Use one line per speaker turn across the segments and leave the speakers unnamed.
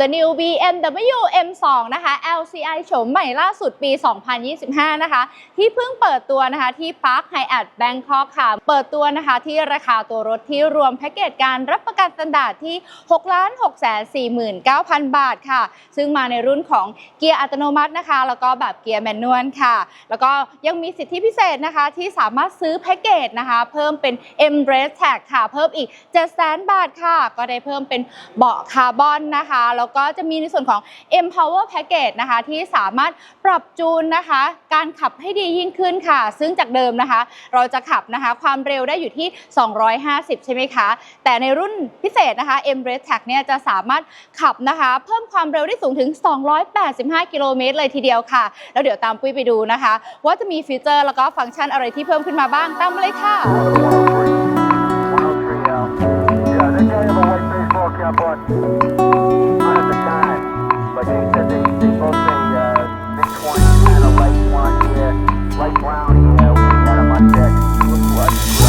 The New BMW M2 นะคะ LCI โฉมใหม่ล่าสุดปี 2025 นะคะ ที่เพิ่งเปิดตัวนะคะที่ Park Hyatt Bangkok ค่ะ เปิดตัวนะคะที่ราคาตัวรถที่รวมแพ็กเกจการรับประกันสแตนดาร์ดที่ 6 6 4 9 0 0 0 บาทค่ะ ซึ่งมาในรุ่นของเกียร์อัตโนมัตินะคะ แล้วก็แบบเกียร์แมนนวลค่ะ แล้วก็ยังมีสิทธิพิเศษนะคะที่สามารถซื้อแพ็กเกจนะคะ เพิ่มเป็น M Race Tag ค่ะ เพิ่มอีก700,000 บาทค่ะ ก็ได้เพิ่มเป็นเบาะคาร์บอนนะคะแล้วก็จะมีในส่วนของ Empower Package นะคะที่สามารถปรับจูนนะคะ การขับให้ดียิ่งขึ้นค่ะ ซึ่งจากเดิมนะคะ เราจะขับนะคะความเร็วได้อยู่ที่ 250 ใช่ไหมคะ แต่ในรุ่นพิเศษนะคะ M Race Tag เนี่ยจะสามารถขับนะคะ เพิ่มความเร็วได้สูงถึง 285 กิโลเมตรเลยทีเดียวค่ะ แล้วเดี๋ยวตามปุ้ยไปดูนะคะ ว่าจะมีฟีเจอร์แล้วก็ฟังก์ชันอะไรที่เพิ่มขึ้นมาบ้างตามมาเลยค่ะ
Yeah, they gave him a white baseball cap on. Like Brownie, yeah, we got him my deck.
Look what?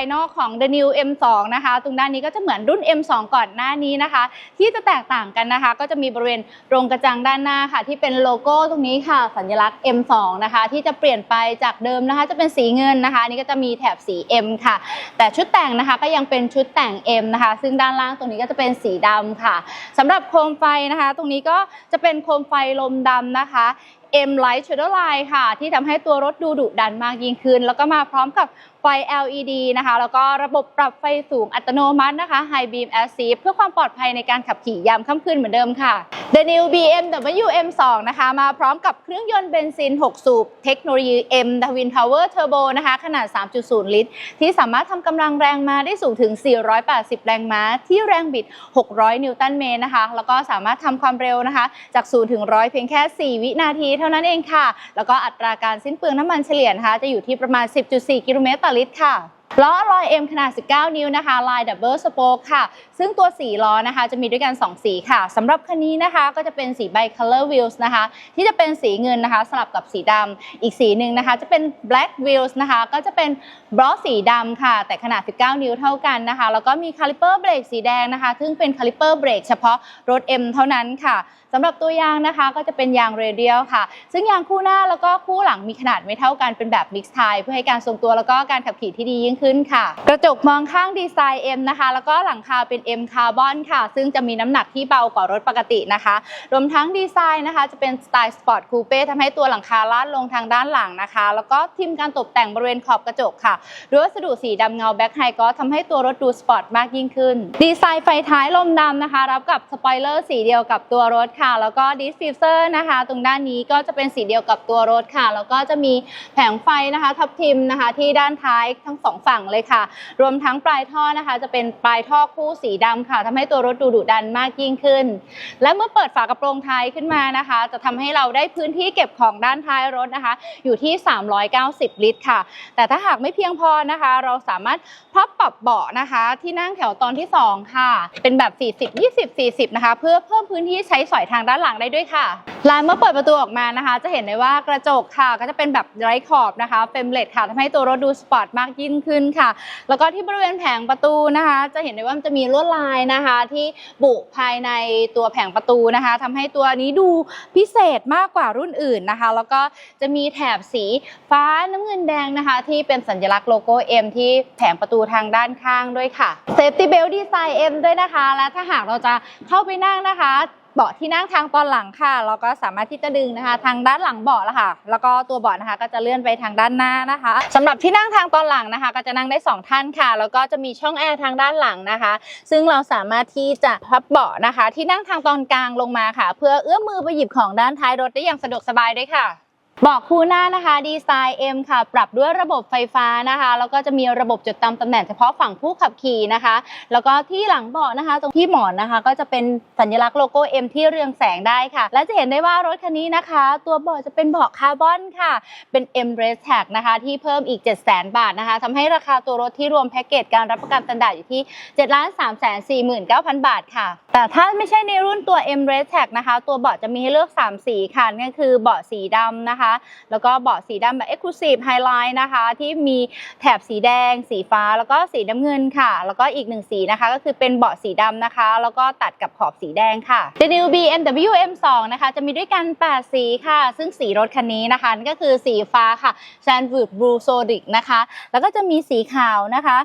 ายนอกของ The New M2 นะคะ ตรงด้านนี้ก็จะเหมือนรุ่น M2 ก่อนหน้านี้นะคะ ที่จะแตกต่างกันนะคะ ก็จะมีบริเวณโรงกระจังด้านหน้าค่ะ ที่เป็นโลโก้ตรงนี้ค่ะ สัญลักษณ์ M2 นะคะ ที่จะเปลี่ยนไปจากเดิมนะคะ จะเป็นสีเงินนะคะนนี่ก็จะมีแถบสี M ค่ะ แต่ชุดแต่งนะคะก็ยังเป็นชุดแต่ง M นะคะ ซึ่งด้านล่างตรงนี้ก็จะเป็นสีดำค่ะสำหรับโคมไฟนะคะ ตรงนี้ก็จะเป็นโคมไฟลมดำนะคะ M Light Shadow Line ค่ะ ที่ทำให้ตัวรถดูดุดันมากยิ่งขึ้น แล้วก็มาพร้อมกับไฟ LED นะคะ แล้วก็ระบบปรับไฟสูงอัตโนมัตินะคะ High Beam Assist เพื่อความปลอดภัยในการขับขี่ยามค่ำคืนเหมือนเดิมค่ะ The New BMW M2 นะคะ มาพร้อมกับเครื่องยนต์เบนซิน 6 สูบ เทคโนโลยี M Twin Power Turbo นะคะ ขนาด 3.0 ลิตร ที่สามารถทำกำลังแรงม้าได้สูงถึง 480 แรงม้า ที่แรงบิด 600 นิวตันเมตรนะคะ แล้วก็สามารถทำความเร็วนะคะ จาก 0 ถึง 100 เพียงแค่ 4 วินาทีเท่านั้นเองค่ะ แล้วก็อัตราการสิ้นเปลืองน้ำมันเฉลี่ยนะคะจะอยู่ที่ประมาณ 10.4 กิโลเมตรต่อลิตรค่ะ ล้อลอย M ขนาด 19 นิ้วนะคะ ลายดับเบิลสโป e ค่ะ ซึ่งตัวสีล้อนะคะจะมีด้วยกัน 2 สีค่ะ สำหรับคันนี้นะคะก็จะเป็นสี bi color wheels นะคะ ที่จะเป็นสีเงินนะคะ สลับกับสีดำ อีกสีหนึ่งนะคะ จะเป็น black wheels นะคะ ก็จะเป็นบล็อกสีดำค่ะ แต่ขนาด 19 นิ้วเท่ากันนะคะ แล้วก็มีคาลิเปอร์เบรกสีแดงนะคะ ซึ่งเป็นคาลิเปอร์เบรกเฉพาะรถ M เท่านั้นค่ะสำหรับตัวยางนะคะก็จะเป็นยางเรเดียลค่ะ ซึ่งยางคู่หน้าแล้วก็คู่หลังมีขนาดไม่เท่ากัน เป็นแบบมิกซ์ไทเพื่อให้การทรงตัวแล้วก็การขับขี่ที่ดียิ่งขึ้นค่ะ กระจกมองข้างดีไซน์ M นะคะ แล้วก็หลังคาเป็น M คาร์บอนค่ะ ซึ่งจะมีน้ำหนักที่เบากว่ารถปกตินะคะ รวมทั้งดีไซน์นะคะ จะเป็นสไตล์สปอร์ตคูเป้ทำให้ตัวหลังคาลาดลงทางด้านหลังนะคะ แล้วก็ทิมการตกแต่งบริเวณขอบกระจกค่ะด้วยวัสดุสีดำเงาแบ็คไฮก็ทำให้ตัวรถดูสปอร์ตมากยิ่งขึ้น ดีไซน์ไฟท้ายลมดำนะคะ รับกับสปอยเลอร์สีเดียวกับตัวรถค่ะ แล้วก็ดิสฟิวเซอร์นะคะ ตรงด้านนี้ก็จะเป็นสีเดียวกับตัวรถค่ะ แล้วก็จะมีแผงไฟนะคะ ทับทิมนะคะ ที่ด้านท้ายทั้งสองฝั่งเลยค่ะ รวมทั้งปลายท่อนะคะ จะเป็นปลายท่อคู่สีดำค่ะทำให้ตัวรถดูดุดันมากยิ่งขึ้น และเมื่อเปิดฝากระโปรงท้ายขึ้นมานะคะ จะทำให้เราได้พื้นที่เก็บของด้านท้ายรถนะคะ อยู่ที่ 390 ลิตรค่ะ แต่ถ้าหากไม่เพียงพอนะคะ เราสามารถพับปรับเบาะนะคะ ที่นั่งแถวตอนที่ 2 ค่ะ เป็นแบบ 40 20 40 นะคะ เพื่อเพิ่มพื้นที่ใช้สอยทางด้านหลังได้ด้วยค่ะและเมื่อเปิดประตูออกมานะคะ จะเห็นได้ว่ากระจกค่ะ ก็จะเป็นแบบไร้ขอบนะคะเฟรมเลดค่ะทำให้ตัวรถดูสปอร์ตมากยิ่งขึ้นค่ะ แล้วก็ที่บริเวณแผงประตูนะคะ จะเห็นได้ว่ามันจะมีลวดลายนะคะ ที่บุภายในตัวแผงประตูนะคะทำให้ตัวนี้ดูพิเศษมากกว่ารุ่นอื่นนะคะ แล้วก็จะมีแถบสีฟ้าน้ำเงินแดงนะคะ ที่เป็นสัญลักษณ์โลโก้ M ที่แผงประตูทางด้านข้างด้วยค่ะ Safety Belt Design M ด้วยนะคะ และถ้าหากเราจะเข้าไปนั่งนะคะ เบาะที่นั่งทางตอนหลังค่ะเราก็สามารถที่จะดึงนะคะ ทางด้านหลังเบาะแล้วค่ะ แล้วก็ตัวเบาะนะคะ ก็จะเลื่อนไปทางด้านหน้านะคะสำหรับที่นั่งทางตอนหลังนะคะ ก็จะนั่งได้สองท่านค่ะ แล้วก็จะมีช่องแอร์ทางด้านหลังนะคะ ซึ่งเราสามารถที่จะพับเบาะนะคะ ที่นั่งทางตอนกลางลงมาค่ะ เพื่อเอื้อมมือไปหยิบของด้านท้ายรถได้อย่างสะดวกสบายด้วยค่ะ บาะคู่หน้านะคะดีไซน์ M ค่ะ ปรับด้วยระบบไฟฟ้านะคะ แล้วก็จะมีระบบจดจำตำแหน่งเฉพาะฝั่งผู้ขับขี่นะคะ แล้วก็ที่หลังเบาะนะคะ ตรงที่หมอนนะคะ ก็จะเป็นสัญลักษณ์โลโก้ M ที่เรืองแสงได้ค่ะ และจะเห็นได้ว่ารถคันนี้นะคะ ตัวเบาะจะเป็นเบาะคาร์บอนค่ะ เป็น M Race Tag นะคะ ที่เพิ่มอีก 7 0 0 0 0 0 บาทนะคะทำให้ราคาตัวรถที่รวมแพ็กเกจการรับประกันสันดาอยู่ที่ 7 3 4 9 0 0 0 บาทค่ะแต่ถ้าไม่ใช่ในรุ่นตัว M Race Tag นะคะ ตัวเบาะจะมีให้เลือก 3 สีค่ะนั่นคือเบาะสีดำนะคะ แล้วก็เบาะสีดำแบบ Exclusive Highlight นะคะ ที่มีแถบสีแดง สีฟ้าแล้วก็สีน้ำเงินค่ะ แล้วก็อีกหนึ่งสีนะคะ ก็คือเป็นเบาะสีดำนะคะ แล้วก็ตัดกับขอบสีแดงค่ะ The New BMW M2 นะคะ จะมีด้วยกัน 8 สีค่ะ ซึ่งสีรถคันนี้นะคะก็คือสีฟ้าค่ะ Sandwood Blue Solid นะคะ แล้วก็จะมีสีขาวนะคะ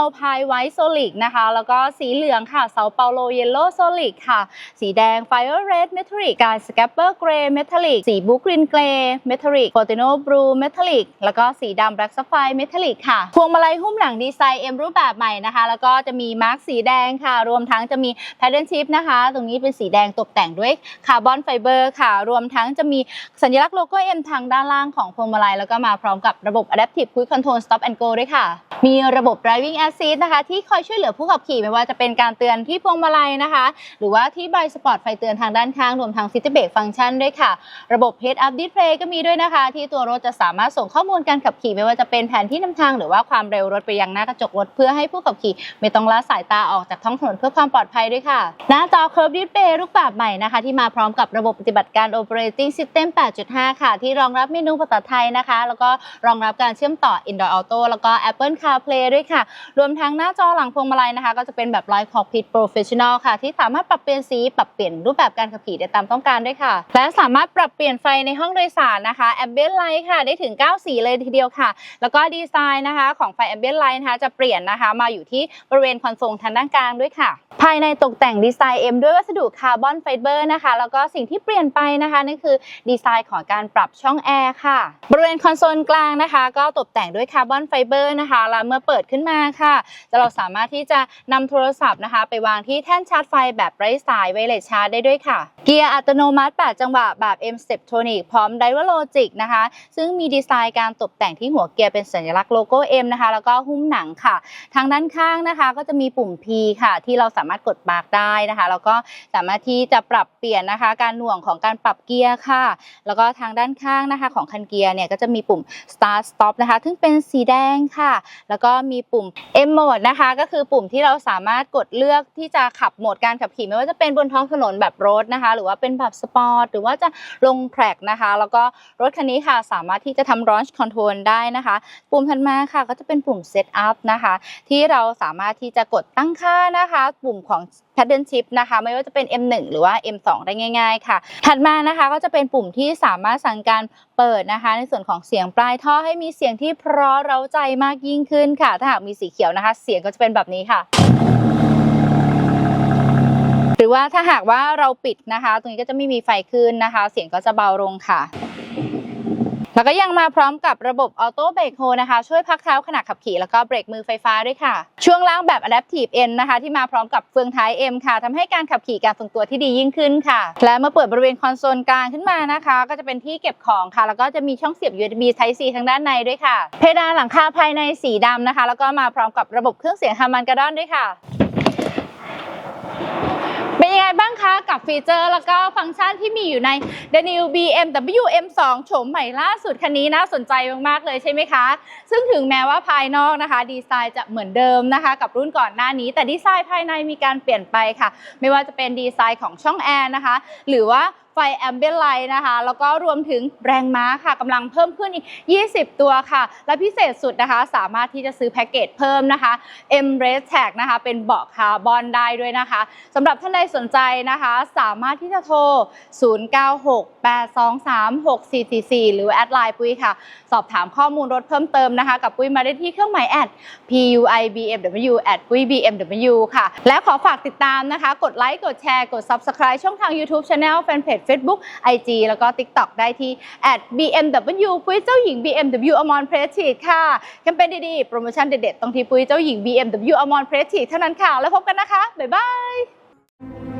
Alpine White Solid นะคะ แล้วก็สีเหลืองค่ะ Sao Paulo Yellow Solid ค่ะ สีแดง Fire Red Metallic การ Scapper Gray Metallic สี Blue Green Gray Metallic Fortino Blue Metallic แล้วก็สีดำ Black Sapphire Metallic ค่ะ พวงมาลัยหุ้มหลังดีไซน์ M รูปแบบใหม่นะคะ แล้วก็จะมีมาร์กสีแดงค่ะ รวมทั้งจะมี Pattern Chip นะคะ ตรงนี้เป็นสีแดงตกแต่งด้วยคาร์บอนไฟเบอร์ค่ะ รวมทั้งจะมีสัญลักษณ์โลโก้ M ทางด้านล่างของพวงมาลัย แล้วก็มาพร้อมกับระบบ Adaptive Cruise Control Stop and Go ด้วยค่ะ มีระบบ Driving Assist นะคะ ที่คอยช่วยเหลือผู้ขับขี่ไม่ว่าจะเป็นการเตือนที่พวงมาลัยนะคะหรือว่าที่ใบสปอร์ตไฟเตือนทางด้านข้างรวมทั้ง City Brake Function ด้วยค่ะ ระบบ Head Up Display ก็มีด้วยนะคะ ที่ตัวรถจะสามารถส่งข้อมูลการขับขี่ไม่ว่าจะเป็นแผนที่นำทางหรือว่าความเร็วรถไปยังหน้ากระจกรถเพื่อให้ผู้ขับขี่ ไม่ต้องละสายตาออกจากท้องถนนเพื่อความปลอดภัยด้วยค่ะ หน้าจอ Curve Display รูปแบบใหม่นะคะ ที่มาพร้อมกับระบบปฏิบัติการ Operating System 8.5 ค่ะ ที่รองรับเมนูภาษาไทยนะคะ แล้วก็รองรับการเชื่อมต่อ Android Auto แล้วก็ Apple CarPlay ด้วยค่ะ รวมทั้งหน้าจอหลังพวงมาลัยนะคะ ก็จะเป็นแบบ Live Cockpit Professional ค่ะที่สามารถปรับเปลี่ยนสี ปรับเปลี่ยนรูปแบบการขับขี่ได้ตามต้องการด้วยค่ะ และสามารถปรับเปลี่ยนไฟในห้องโดยสารนะคะ Ambient Light ค่ะได้ถึง 9 สีเลยทีเดียวค่ะ แล้วก็ดีไซน์นะคะ ของไฟ Ambient Light นะคะจะเปลี่ยนนะคะ มาอยู่ที่บริเวณคอนโซลทางด้านกลางด้วยค่ะ ภายในตกแต่งดีไซน์ M ด้วยวัสดุคาร์บอนไฟเบอร์นะคะ แล้วก็สิ่งที่เปลี่ยนไปนะคะนั่นคือดีไซน์ของการปรับช่องแอร์ค่ะ บริเวณคอนโซลกลางนะคะ ก็ตกแต่งด้วยคาร์บอนไฟเบอร์นะคะแล้วเมื่อเปิดขึ้นมาค่ะ เราสามารถที่จะนำโทรศัพท์นะคะ ไปวางที่แท่นชาร์จไฟแบบไร้สายไวเลสชาร์จได้ด้วยค่ะ เกียร์อัตโนมัติ 8 จังหวะแบบ M Step Tonic พร้อม Driver Logic นะคะ ซึ่งมีดีไซน์การตกแต่งที่หัวเกียร์เป็นสัญลักษณ์โลโก้ M นะคะ แล้วก็หุ้มหนังค่ะ ทางด้านข้างนะคะ ก็จะมีปุ่ม P ค่ะ ที่เราสามารถกดมากได้นะคะ แล้วก็สามารถที่จะปรับเปลี่ยนนะคะ การหน่วงของการปรับเกียร์ค่ะ แล้วก็ทางด้านข้างนะคะของคันเกียร์เนี่ยก็จะมีปุ่ม Start Stop นะคะ ซึ่งเป็นสีแดงค่ะ แล้วก็มีปุ่ม M Mode นะคะ ก็คือปุ่มที่เราสามารถกดเลือกที่จะขับโหมดการขับขี่ไม่ว่าจะเป็นบนท้องถนนแบบรถนะคะหรือว่าเป็นแบบสปอร์ตหรือว่าจะลงแทร็กนะคะ แล้วก็รถคันนี้ค่ะสามารถที่จะทำ Launch Control ได้นะคะ ปุ่มถัดมาค่ะก็จะเป็นปุ่ม Set Up นะคะ ที่เราสามารถที่จะกดตั้งค่านะคะ ปุ่มของ Pattern Shift นะคะ ไม่ว่าจะเป็น M1 หรือว่า M2 ได้ง่าย ๆ ค่ะ ถัดมานะคะก็จะเป็นปุ่มที่สามารถสั่งการเปิดนะคะ ในส่วนของเสียงปลายท่อให้มีเสียงที่เพราะเร้าใจมากยิ่งขึ้นค่ะ ถ้าหากมีสีเขียวนะคะ เสียงก็จะเป็นแบบนี้ค่ะ รือว่าถ้าหากว่าเราปิดนะคะ ตรงนี้ก็จะไม่มีไฟขึ้นนะคะ เสียงก็จะเบาลงค่ะ แล้วก็ยังมาพร้อมกับระบบออโต้เบรกโฮนะคะ ช่วยพักเท้าขณะขับขี่แล้วก็เบรกมือไฟฟ้าด้วยค่ะ ช่วงล่างแบบ Adaptive N นะคะ ที่มาพร้อมกับเฟืองท้าย M ค่ะทำให้การขับขี่การทรงตัวที่ดียิ่งขึ้นค่ะ และเมื่อเปิดบริเวณคอนโซลกลางขึ้นมานะคะ ก็จะเป็นที่เก็บของค่ะ แล้วก็จะมีช่องเสียบ USB Type C ทางด้านในด้วยค่ะ เพดานหลังคาภายในสีดำนะคะ แล้วก็มาพร้อมกับระบบเครื่องเสียงฮาร์มันกระดอนด้วยค่ะ บ้างคะกับฟีเจอร์แล้วก็ฟังก์ชันที่มีอยู่ใน The New BMW M2 โฉมใหม่ล่าสุดคันนี้น่าสนใจมากๆเลยใช่ไหมคะ ซึ่งถึงแม้ว่าภายนอกนะคะ ดีไซน์จะเหมือนเดิมนะคะ กับรุ่นก่อนหน้านี้ แต่ดีไซน์ภายในมีการเปลี่ยนไปค่ะ ไม่ว่าจะเป็นดีไซน์ของช่องแอร์นะคะ หรือว่า ไฟแอมเบียนไลท์นะคะ แล้วก็รวมถึงแรงม้าค่ะกำลังเพิ่มขึ้นอีก 20 ตัวค่ะ และพิเศษสุดนะคะ สามารถที่จะซื้อแพ็กเกจเพิ่มนะคะ M r a c e Tag นะคะ เป็นเบาะคาร์บอนได้ด้วยนะคะสำหรับท่านใดสนใจนะคะ สามารถที่จะโทร 0968236444 หรือแอดไลน์ปุ้ยค่ะ สอบถามข้อมูลรถเพิ่มเติมนะคะ กับปุ้ยมาได้ที่เครื่องหมายแอด PUIBMW แอดปุ้ย BMW ค่ะ และขอฝากติดตามนะคะ กดไลค์กดแชร์กด Subscribe ช่องทาง YouTube Channel แฟนเพจ Facebook IG แล้วก็ TikTok ได้ที่ at BMW ปุ้ยเจ้าหญิง BMW amon prestige ค่ะ แคมเปญดีๆ โปรโมชั่นเด็ดๆตรงที่ปุ้ยเจ้าหญิง BMW amon prestige เท่านั้นค่ะ แล้วพบกันนะคะ บ๊ายบาย